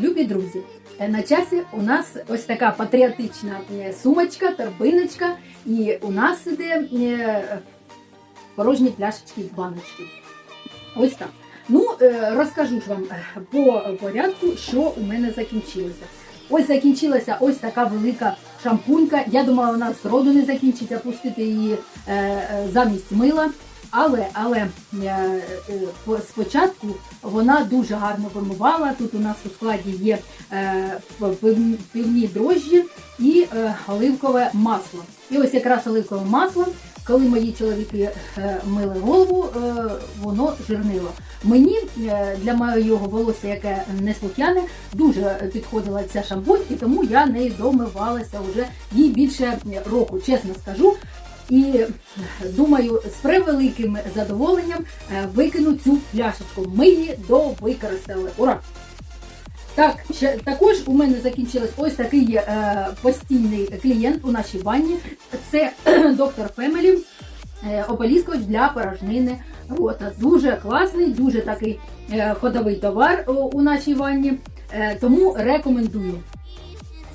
Любі друзі, на часі у нас ось така патріотична е, сумочка, торбиночка, і у нас іде е, порожні пляшечки баночки. Ось так. Ну, е, розкажу ж вам по порядку, що у мене закінчилося. Ось закінчилася ось така велика шампунька. Я думала, вона зроду не закінчиться, пустити її замість мила. Але, але е, е, по- спочатку вона дуже гарно вимивала. Тут у нас у складі є е, пивні дрожжі і оливкове масло. І ось якраз оливкове масло, коли мої чоловіки мили голову, воно жирнило. Мені для моєго волосся, яке неслухняне, дуже підходила ця шампунь, і тому я нею домивалася вже їй більше року, чесно скажу. І думаю, з превеликим задоволенням е, викину цю пляшечку. Ми її довикористали. Ура! Так, ще також у мене закінчилось ось такий е, постійний клієнт у нашій ванні. Це доктор Фемелі. е, Ополіскувач для порожнини рота. Дуже класний, дуже такий е, ходовий товар у, у нашій ванні. Е, тому рекомендую.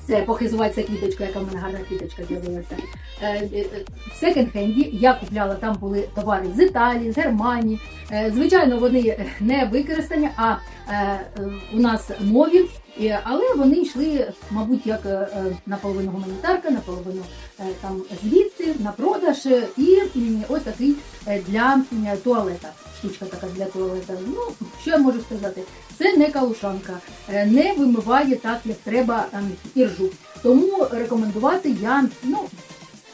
Це похизуватися квіточкою, яка в мене гарна квіточка з'явилася. Е, е, В секонд-хенді я купляла, там були товари з Італії, з Германії. Е, Звичайно, вони не використані, а е, у нас нові, але вони йшли, мабуть, як наполовину гуманітарка, наполовину там звідти на продаж. І ось такий для туалета. Штучка така для туалета. Ну, що я можу сказати? Це не калушанка, е, не вимиває так, як треба ем, іржу. Тому рекомендувати я ну,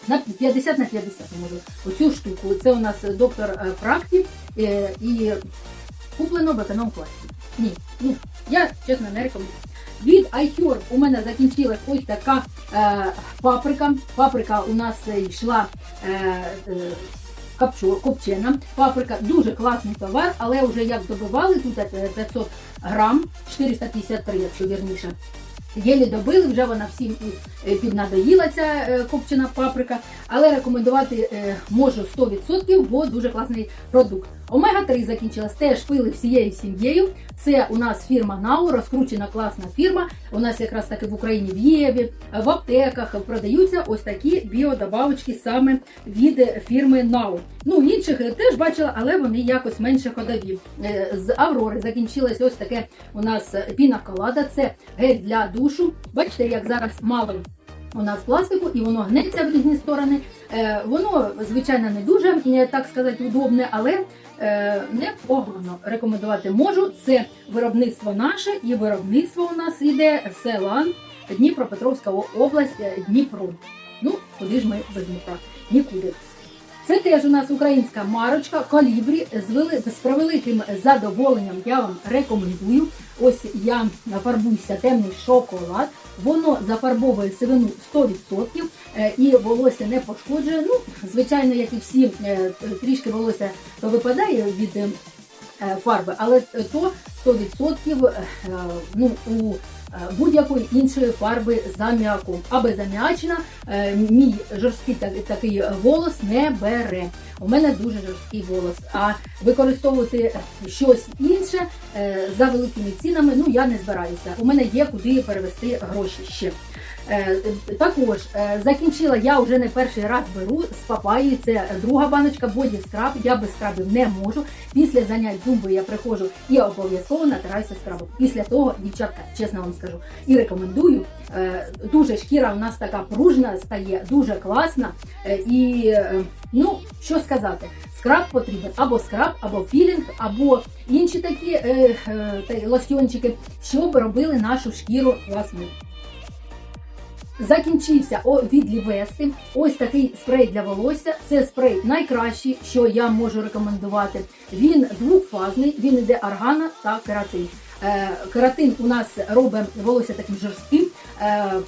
на 50 на 50 можу оцю штуку. Це у нас доктор е, Практі е, і куплено в економ класі. Ні, ну я чесно не рекомендую. Від iHerb у мене закінчилась ось така е, паприка. Паприка у нас йшла е, е, копчо- копчена. Паприка дуже класний товар, але вже як добивали, тут е, 500 грам, 453, якщо вірніше. Єлі добили, вже вона всім е, піднадоїла ця е, копчена паприка, але рекомендувати е, можу 100%, бо дуже класний продукт. Омега-3 закінчилась, теж пили всією сім'єю. Це у нас фірма Нау, розкручена класна фірма. У нас якраз таки в Україні в Єві, в аптеках продаються ось такі біодобавочки саме від фірми Нау. Ну, інших теж бачила, але вони якось менше ходові. Е, З Аврори закінчилось ось таке у нас пінаколада. Це гель для душу. Бачите, як зараз мало у нас пластику, і воно гнеться в різні сторони. Е, Воно, звичайно, не дуже, так сказати, удобне, але е, непогано рекомендувати можу. Це виробництво наше, і виробництво у нас йде селан Дніпропетровська область, е, Дніпро. Ну, куди ж ми без Дніпра? Нікуди. Це теж у нас українська марочка Колібрі з, вели... превеликим задоволенням я вам рекомендую. Ось я фарбуюся темний шоколад. Воно зафарбовує сивину 100% е, і волосся не пошкоджує. Ну, звичайно, як і всі, е, трішки волосся то випадає від е, фарби, але то 100% е, ну, у будь-якої іншої фарби з аміаком. А безаміачна е, мій жорсткий так- такий волос не бере. У мене дуже жорсткий волос. А використовувати щось інше е, за великими цінами ну я не збираюся. У мене є куди перевести гроші ще. Е, Також е, закінчила я вже не перший раз беру з папаї. Це друга баночка боді скраб. Я без скрабів не можу. Після занять зумби я приходжу і обов'язково натираюся скрабом. Після того, дівчатка, чесно вам скажу, і рекомендую. Е, Дуже шкіра у нас така пружна стає, дуже класна. І ну що сказати, скраб потрібен або скраб, або пілінг, або інші такі е, е, лосьйончики, щоб робили нашу шкіру класною. Закінчився від Лівести. Ось такий спрей для волосся. Це спрей найкращий, що я можу рекомендувати. Він двохфазний, він іде аргана та кератин. Е, кератин у нас робить волосся таким жорстким. Е, е,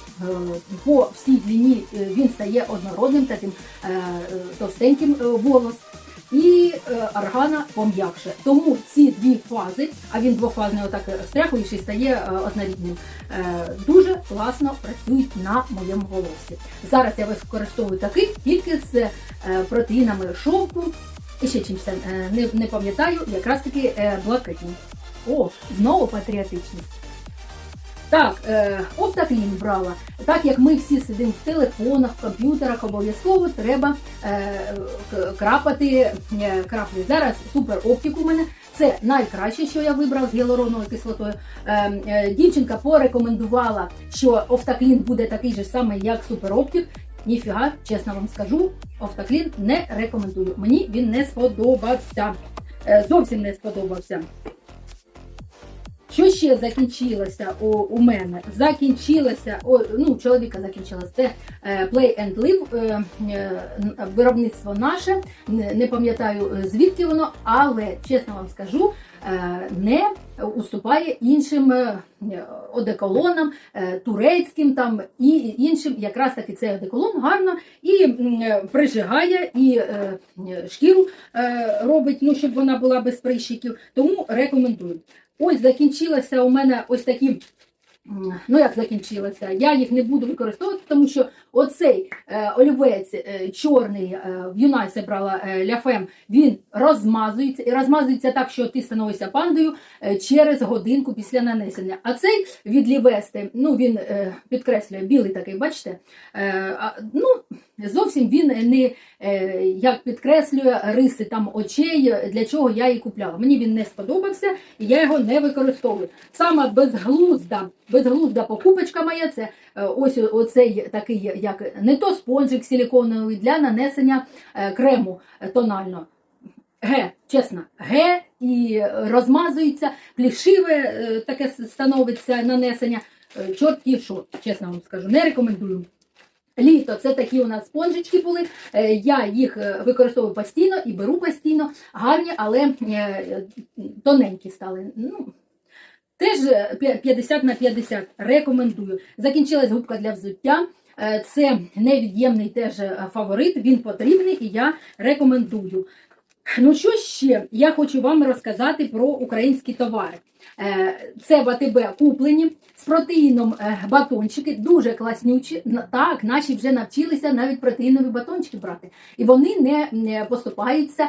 по всій длині він стає однородним, таким товстеньким волос. І е, аргана пом'якше. Тому ці дві фази, а він двофазний, отак стряхуєш і стає е, однорідним, е, дуже класно працюють на моєму волоссі. Зараз я використовую такий тільки з протеїнами шовку і ще чимось не, не пам'ятаю, якраз таки блакитні. О, знову патріотичні. Так, е, Офтаклін брала. Так як ми всі сидимо в телефонах, в комп'ютерах, обов'язково треба е, крапати е, краплі. Зараз супер оптик у мене. Це найкраще, що я вибрав з гіалуроновою кислотою. Е, е, дівчинка порекомендувала, що Офтаклін буде такий же самий, як супероптик. Ніфіга, чесно вам скажу, Офтаклін не рекомендую. Мені він не сподобався. Е, зовсім не сподобався. Що ще закінчилося у, у мене? Закінчилося, о, ну, чоловіка закінчилося це е, Play and Live, е, е, виробництво наше. Не, не пам'ятаю е, звідки воно, але чесно вам скажу, не уступає іншим е, одеколонам, е, турецьким там і іншим. Якраз таки цей одеколон гарно і е, прижигає, і е, шкіру е, робить, ну, щоб вона була без прищиків. Тому рекомендую. Ось закінчилася у мене ось такі. Ну, як закінчилося? Я їх не буду використовувати, тому що оцей е, олівець е, чорний е, в Юнайсе брала е, Ляфем, він розмазується і розмазується так, що ти становишся пандою е, через годинку після нанесення. А цей від Лівести, ну він е, підкреслює білий такий, бачите? Е, а, ну, зовсім він не е, як підкреслює риси там очей, для чого я її купляла. Мені він не сподобався і я його не використовую. Саме безглузда, безглузда покупочка моя це е, ось оцей такий, як не то спонжик силіконовий для нанесення е, крему е, тонально. Г, чесно, Г і розмазується, плішиве е, таке становиться нанесення. Е, Чорт що, чесно вам скажу, не рекомендую. Літо це такі у нас спонжички були. Е, Я їх е, використовую постійно і беру постійно. Гарні, але е, тоненькі стали. Ну, теж е, 50 на 50 рекомендую. Закінчилась губка для взуття. Це невід'ємний теж фаворит, він потрібний і я рекомендую. Ну що ще? Я хочу вам розказати про українські товари. Е, Це в куплені з протеїном е, батончики, дуже класнючі. Так, наші вже навчилися навіть протеїнові батончики брати. І вони не, поступаються е,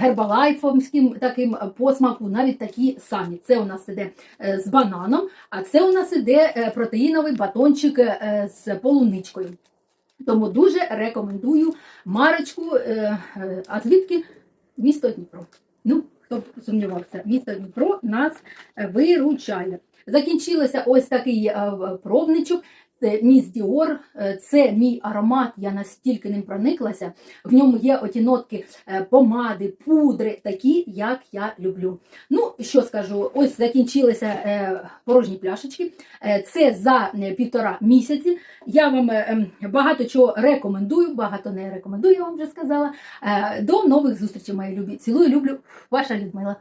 гербалайфовським таким посмаку, навіть такі самі. Це у нас іде з бананом, а це у нас іде протеїновий батончик з полуничкою. Тому дуже рекомендую марочку. А звідки? Місто Дніпро. Ну, хто б сумнівався, місто Дніпро нас е, виручає. Закінчилося ось такий е, пробничок. Міс Діор, Е, це мій аромат, я настільки ним прониклася. В ньому є оті нотки е, помади, пудри, такі, як я люблю. Ну, що скажу, ось закінчилися е, порожні пляшечки. Це за півтора місяці. Я вам ем, багато чого рекомендую, багато не рекомендую, я вам вже сказала. До нових зустрічей, мої любі. Цілую, люблю, ваша Людмила.